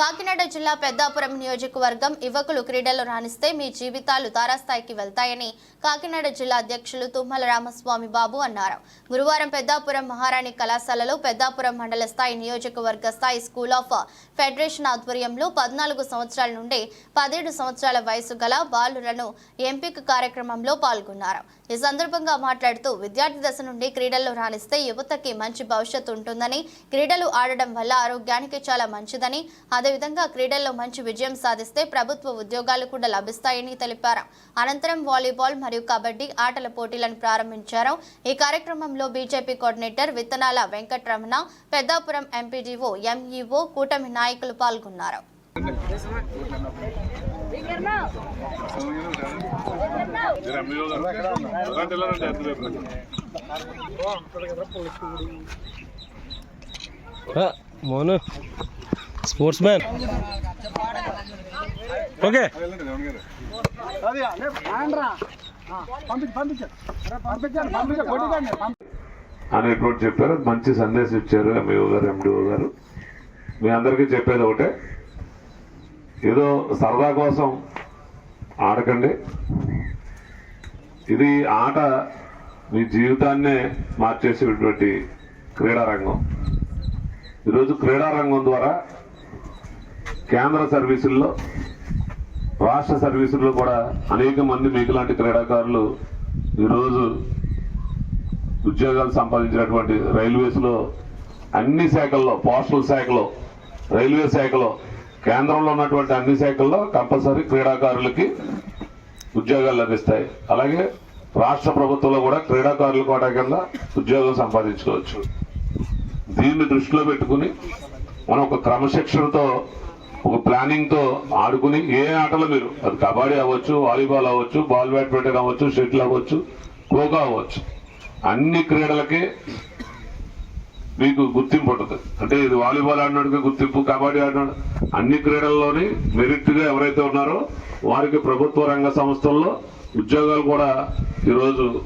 కాకినాడ జిల్లా పెద్దాపురం నియోజకవర్గం యువకులు క్రీడల్లో రాణిస్తే మీ జీవితాలు తారాస్థాయికి వెళ్తాయని కాకినాడ జిల్లా అధ్యక్షులు తుమ్మల రామస్వామి బాబు అన్నారు. గురువారం పెద్దాపురం మహారాణి కళాశాలలో పెద్దాపురం మండల స్థాయి నియోజకవర్గ స్థాయి స్కూల్ ఆఫ్ ఫెడరేషన్ ఆధ్వర్యంలో పద్నాలుగు సంవత్సరాల నుండి పదిహేడు సంవత్సరాల వయసు గల బాలులను ఎంపిక కార్యక్రమంలో పాల్గొన్నారు. ఈ సందర్భంగా మాట్లాడుతూ విద్యార్థి దశ నుండి క్రీడల్లో రాణిస్తే యువతకి మంచి భవిష్యత్తు ఉంటుందని క్రీడలు ఆడడం వల్ల ఆరోగ్యానికి చాలా మంచిదని అదేవిధంగా క్రీడల్లో మంచి విజయం సాధిస్తే ప్రభుత్వ ఉద్యోగాలు కూడా లభిస్తాయని తెలిపారు. అనంతరం వాలీబాల్ మరియు కబడ్డీ ఆటల పోటీలను ప్రారంభించారు. ఈ కార్యక్రమంలో బీజేపీ కోఆర్డినేటర్ విత్తనాల వెంకటరమణ పెద్దాపురం ఎంపీడీఓ ఎంఈఓ కూటమి నాయకులు పాల్గొన్నారు. మోను. స్పోర్ట్స్ మ్యాన్ ఓకే అని అదే చెప్పారు. మంచి సందేశం ఇచ్చారు ఎంఈఓ గారు ఎండిఓ గారు మీ అందరికీ చెప్పేది ఒకటే. ఏదో సరదా కోసం ఆడకండి. ఇది ఆట మీ జీవితాన్నే మార్చేసేటువంటి క్రీడారంగం. ఈరోజు క్రీడారంగం ద్వారా కేంద్ర సర్వీసుల్లో రాష్ట్ర సర్వీసుల్లో కూడా అనేక మంది మీకులాంటి క్రీడాకారులు ఈరోజు ఉద్యోగాలు సంపాదించినటువంటి రైల్వేస్లో అన్ని శాఖల్లో పోస్టల్ శాఖలో రైల్వే శాఖలో కేంద్రంలో ఉన్నటువంటి అన్ని శాఖల్లో కంపల్సరీ క్రీడాకారులకి ఉద్యోగాలు లభిస్తాయి. అలాగే రాష్ట్ర ప్రభుత్వంలో కూడా క్రీడాకారుల కోటా కింద ఉద్యోగం సంపాదించుకోవచ్చు. దీన్ని దృష్టిలో పెట్టుకుని మనం ఒక క్రమశిక్షణతో ఒక ప్లానింగ్తో ఆడుకుని ఏ ఆటలు మీరు? అది కబడ్డీ అవ్వచ్చు వాలీబాల్ అవ్వచ్చు బాల్ బ్యాడ్మింటన్ అవ్వచ్చు షటిల్ అవ్వచ్చు ఖోఖో అవ్వచ్చు. అన్ని క్రీడలకి మీకు గుర్తింపు ఉంటుంది. అంటే ఇది వాలీబాల్ ఆడినోడికి గుర్తింపు కబడ్డీ ఆడినాడు. అన్ని క్రీడల్లోని మెరిట్గా ఎవరైతే ఉన్నారో వారికి ప్రభుత్వ రంగ సంస్థల్లో ఉద్యోగాలు కూడా ఈరోజు